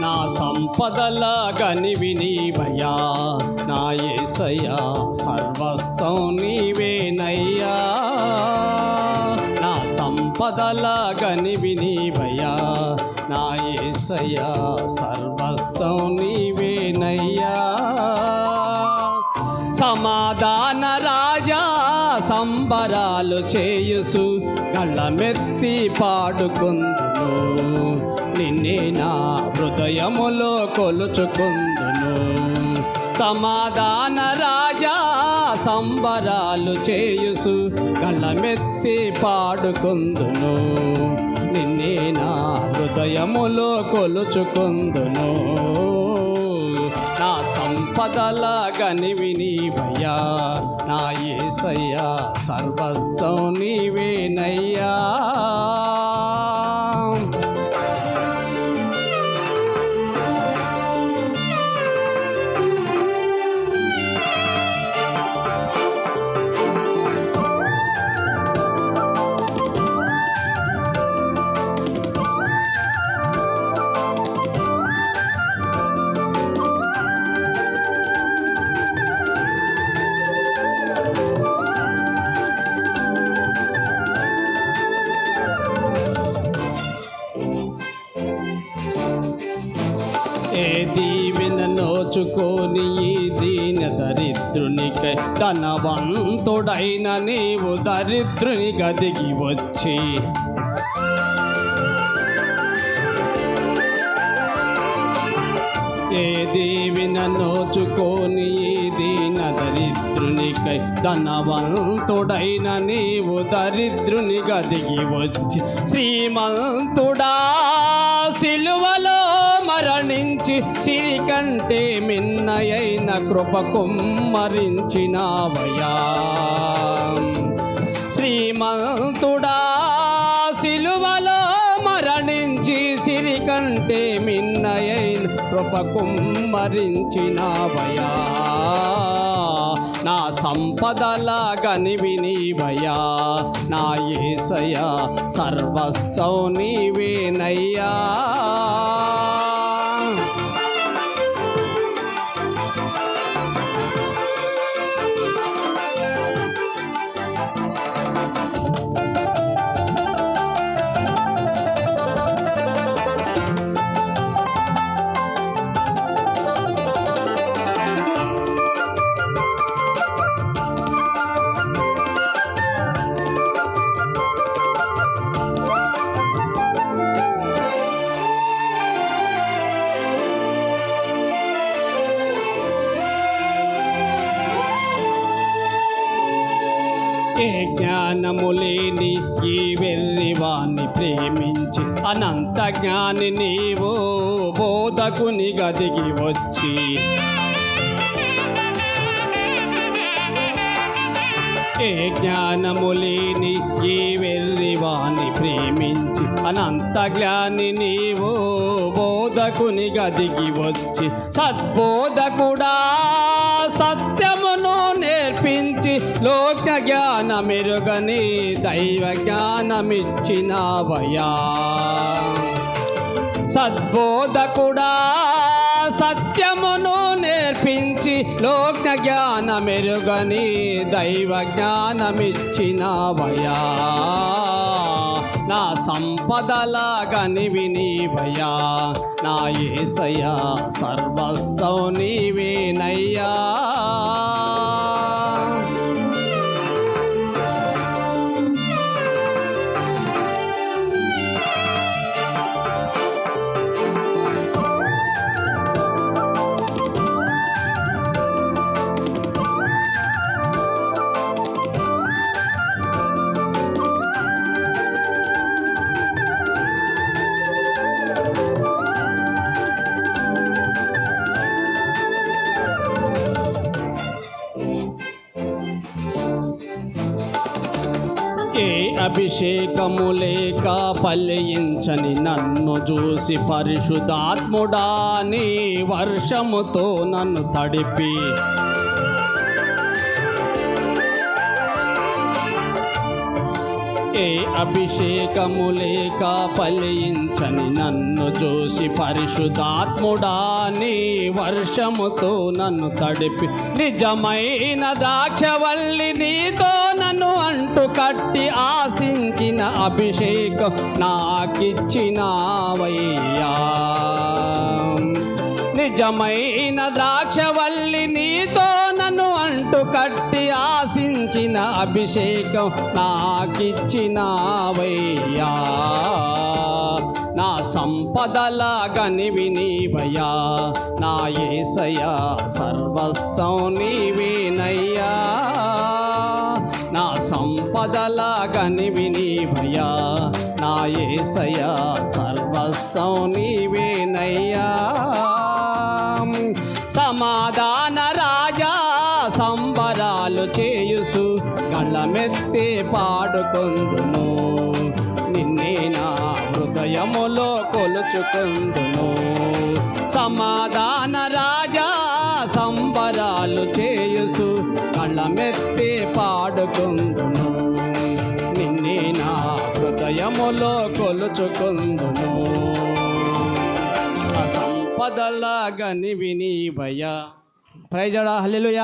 నా సంపదల గనివి నీవయ్యా నా ఏసయ్యా సర్వస్వం నీవేనయ్యా. నా సంపదల గనివి నీవయ్యా నా ఏసయ్యా సర్వస్వం నీ సమాధాన రాజా సంబరాలు చేయుసు గళ్ళమెత్తి పాడుకుందును. నిన్నే నా హృదయములో కొలుచుకుందును. సమాధాన రాజా సంబరాలు చేయుసు గళ్ళమెత్తి పాడుకుందును. నిన్నే నా హృదయములో కొలుచుకుందును. నా సంపదల గనివి నీవయ్యా. నా ఏసయ్యా సర్వస్వం నీవేనయ్యా. నోచుకొని ఈ దీన దరిద్రునికై ధనవంతుడైన నీవు దరిద్రుని గదిగి వచ్చి. ఏ దీవిన నోచుకొని దీన దరిద్రునికై ధనవంతుడైన నీవు దరిద్రుని గదిగి వచ్చి శ్రీమంతుడా. మరణించి సిరి కంటే మిన్నయైన కృప శ్రీమంతుడా సిలువలో మరణించి సిరి కంటే మిన్నయైన కృప కుమ్మరించినావయా నా సంపదల గనివి నీవయా నా ఏసయ సర్వస్వం నీవేనయ్యా. ఏ జ్ఞానము లేని ఈ వెర్రివాణ్ణి ప్రేమించి అనంత జ్ఞాని నీవు బోధకుని గదికి వచ్చి. ఏ జ్ఞానము లేని ఈ వెర్రివాణ్ణి ప్రేమించి అనంత జ్ఞాని నీవు బోధకుని గదికి వచ్చి. సద్బోధకుడా జ్ఞానమిరుగని దైవ జ్ఞానమిచ్చినావయా సద్బోధకుడా సత్యమును నేర్పించి లోక జ్ఞానమిరుగని దైవ జ్ఞానమిచ్చినావయా నా సంపదలాగని గనివి నా ఏసయ్యా సర్వస్వం నీవేనయ్యా. అభిషేకము లేక ఫలించని నన్ను చూసి పరిశుద్ధాత్ముడా నీ వర్షముతో నన్ను తడిపి ఏ అభిషేకము లేక నన్ను చూసి పరిశుధాత్ముడా నీ వర్షముతో నన్ను తడిపి నిజమైన దాక్షవల్లి నీతో నన్ను అంటు కట్టి ఆశించిన అభిషేకం నాకిచ్చినావయ్యా. నిజమైన ద్రాక్షవల్లి నీతో నన్ను కట్టి ఆశించిన అభిషేకం నాకిచ్చినావయ్యా. నా సంపదల గనివి నీవయ్యా. నా ఏసయ్యా సర్వస్వం నీవేనయ్యా. నా సంపదల గనివి నీవయ్యా. నా ఏసయ్యా సర్వస్వం నీవే పాడుకొందును నిన్నే నా హృదయములో కొలుచుకుందును. సమాధాన రాజా సంబరాలు చేయుసు కళ్ళమెత్తి పాడుకుందును. నిన్నే నా హృదయములో కొలుచుకుందును. సంపదలాగని సంపదల గని వినివయ ప్రైజడా హల్లెలూయా.